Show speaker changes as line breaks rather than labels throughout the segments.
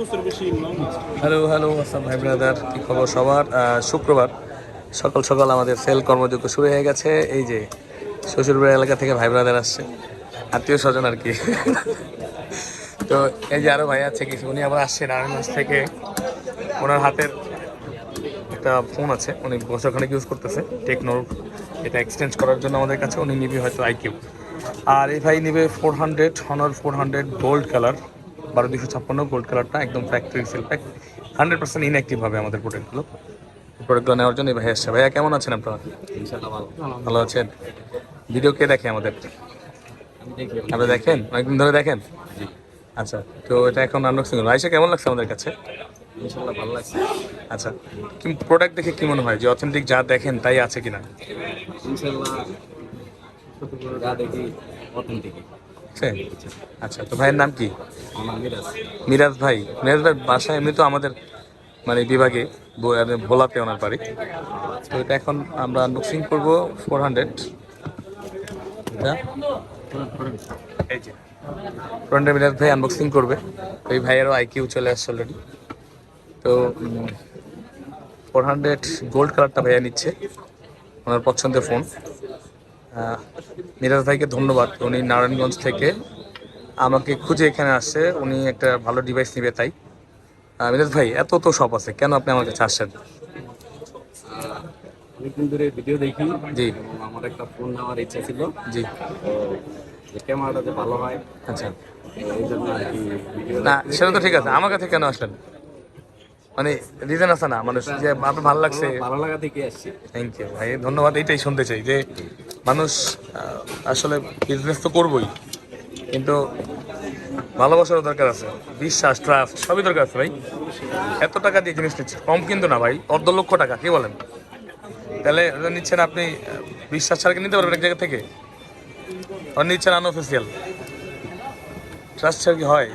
বছর
hello hello আসসালাম ভাই ব্রাদার কি খবর সবার? শুক্রবার। সকাল সকাল আমাদের সেল কর্মযোগ্য শুরু হয়ে গেছে। এই যে শ্বশুরবাড়ি এলাকা থেকে ভাই ব্রাদার আসছে। আত্মীয় স্বজন আর কি। তো এই যে আরও ভাই আছে কিছু, উনি আবার আসছে নারায়ণগঞ্জ থেকে। ওনার হাতের একটা ফোন আছে, উনি বছরখানে ইউজ করতেছে টেকনোর এটা এক্সচেঞ্জ করার জন্য আমাদের কাছে। উনি নিবে হয়তো আইকিউ আর এই ভাই নিবে four hundred Honor four hundred gold colour বারো দুশো ছাপ্পান্ন গোল্ড কালারটা একদম factory seal pack hundred percent inactive হবে আমাদের প্রোডাক্টগুলো প্রোডাক্টগুলো নেওয়ার জন্য ভাই আসছে। ভাইয়া কেমন আছেন আপনারা? ভালো। আছেন? ভিডিও কে দেখে আমাদের? আপনি দেখেন? অনেকদিন ধরে দেখেন? আচ্ছা তো এটা এখন আনবক্সিং হলো। আইসা কেমন লাগছে আমাদের কাছে?
ইনশাল্লাহ ভালো লাগছে।
আচ্ছা কি প্রোডাক্ট দেখে কি মনে হয়? যে অথেন্টিক যা দেখেন তাই আছে কিনা?
ইনশাল্লাহ যা দেখি অথেন্টিক
আছে? আচ্ছা তো ভাইয়ের নাম কি?
মিরাজ
ভাই। মিরাজ ভাই বাসা এমনি তো আমাদের মানে বিভাগে ভোলাতে ওনার বাড়ি। তো এটা এখন আমরা আনবক্সিং করব four hundred four hundred Miraj ভাই আনবক্সিং করবে। ওই ভাইয়েরও আইকিউ চলে আসছে অলরেডি তো ফোর হান্ড্রেড গোল্ড কালারটা ভাইয়া নিচ্ছে। ওনার পছন্দের ফোন মিরাজ ভাইকে ধন্যবাদ। উনি নারায়ণগঞ্জ থেকে আমাকে খুঁজে এখানে আসছে উনি একটা ভালো ডিভাইস নেবে তাই। মিরাজ ভাই এত তো সব আছে কেন আপনি আমার কাছে আসছেন?
অনেকদিন ধরে ভিডিও দেখি
জি।
আমার একটা ফোন নেওয়ার ইচ্ছা ছিল।
জি।
ক্যামেরাটা যে ভালো হয়
আচ্ছা। না সেটা তো ঠিক আছে। আমার কাছে কেন আসলেন? মানে রিজন আছে না? মানুষ যে আপনার ভালো লাগছে।
ভালো লাগা থেকে আসছি।
থ্যাংক ইউ ভাই। ধন্যবাদ এটাই শুনতে চাই যে মানুষ আসলে বিজনেস তো করবই, কিন্তু ভালোবাসারও দরকার আছে, বিশ্বাস ট্রাস্ট সবই দরকার আছে ভাই। এত টাকা দিয়ে জিনিস নিচ্ছে কম কিন্তু না ভাই, অর্ধ লক্ষ টাকা, কি বলেন? তাহলে নিচ্ছেন আপনি বিশ্বাস ছাড়া নিতে পারবেন এক জায়গা থেকে? আর নিচ্ছেন আনঅফিসিয়াল ট্রাস্ট ছাড়া কি হয়?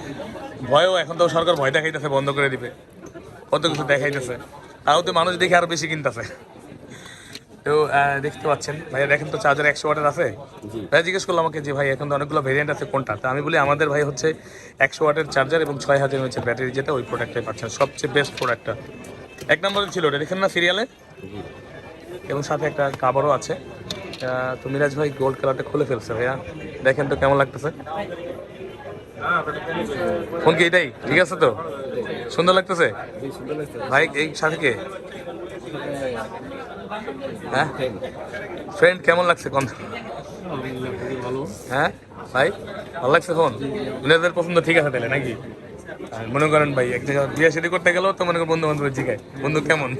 ভয়ও, এখন তো সরকার ভয় দেখাইতেছে, বন্ধ করে দিবে। কত কিছু দেখাইতেছে। তাও তো মানুষ দেখে আরও বেশি কিনতেছে। তো দেখতে পাচ্ছেন। ভাইয়া দেখেন তো চার্জার একশো ওয়াটের আছে। ভাই জিজ্ঞেস করল আমাকে যে ভাই এখন তো অনেকগুলো ভেরিয়েন্ট আছে কোনটা? তো আমি বলি আমাদের ভাই হচ্ছে একশো ওয়াটের চার্জার এবং ছয় হাজার হচ্ছে ব্যাটারি যেটা ওই প্রোডাক্টটাই পাচ্ছেন। সবচেয়ে বেস্ট প্রোডাক্টটা এক নম্বরে ছিল ওটা দেখেন না সিরিয়ালে এবং সাথে একটা কাবারও আছে। তো মিরাজ ভাই গোল্ড কালারটা খুলে ফেলছে ভাইয়া। দেখেন তো কেমন লাগতেছে? ফোন কি এটাই? ঠিক আছে তো? সুন্দর লাগতেছে। ভাই এই সাথে কে? হ্যাঁ? ফ্রেন্ড কেমন লাগছে কোন? হ্যাঁ? ভাই, ভালো লাগছে ফোন নিজেদের পছন্দ ঠিক আছে তাহলে, নাকি? মনে করেন ভাই, এক জায়গায় বিয়ে শাদী করতে গেলেও তো মনে করেন বন্ধু বান্ধব জিগায়। বন্ধু কেমন?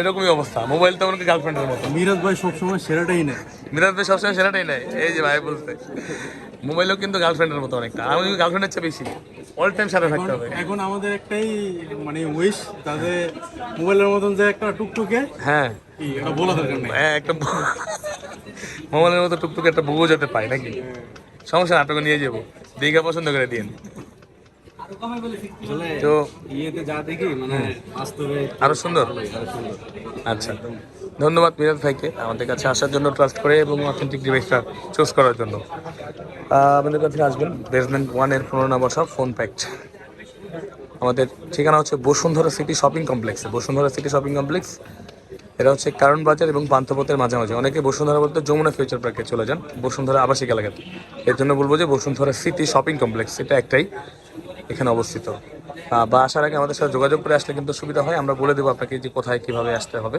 এরকমই অবস্থা। মোবাইল তো মনে গার্লফ্রেন্ডের মতো।
মিরাজ ভাই সবসময় সেরাটাই নেয়।
মিরাজ ভাই সবসময় সেরাটাই নেয়। এই যে ভাই বলতে মোবাইলও কিন্তু গার্লফ্রেন্ডের মতো অনেকটা। আমি গার্লফ্রেন্ডের চেয়ে বেশি। অল টাইম সাথে থাকতে হবে।
এখন আমাদের একটাই মানে উইশ তাদের মোবাইলের মতন যে একটা টুকটুকে।
হ্যাঁ।
এটা বলা দরকার নেই।
হ্যাঁ, একটা মোবাইলের মতো টুকটুকে একটা বউ যেতে পাই নাকি? সমস্যা না আপনাকে নিয়ে যাব। দীঘা পছন্দ করে দিন তো
ইয়েতে যা দেখি মানে বাস্তবে
আরও সুন্দর? আচ্ছা। ধন্যবাদ মিরাজ ভাইকে আমাদের কাছে আসার জন্য ট্রাস্ট করে এবং অথেন্টিক ডিভাইসটা চুজ করার জন্য। আমাদের কাছে আসবেন। বেসমেন্ট ওয়ানের পনেরো নম্বর সব ফোন প্যাক্ট আমাদের ঠিকানা হচ্ছে বসুন্ধরা সিটি শপিং কমপ্লেক্সে বসুন্ধরা সিটি শপিং কমপ্লেক্স এটা হচ্ছে কারণ বাজার এবং পান্থপথের মাঝামাঝি। অনেকে বসুন্ধরা বলতে যমুনা ফিউচার পার্কে চলে যান, বসুন্ধরা আবাসিক এলাকাতে এর জন্য বলব যে বসুন্ধরা সিটি শপিং কমপ্লেক্স এটা একটাই এখানে অবস্থিত। বা আসার আগে আমাদের সাথে যোগাযোগ করে আসলে কিন্তু সুবিধা হয়। আমরা বলে দেবো আপনাকে যে কোথায়, কীভাবে আসতে হবে।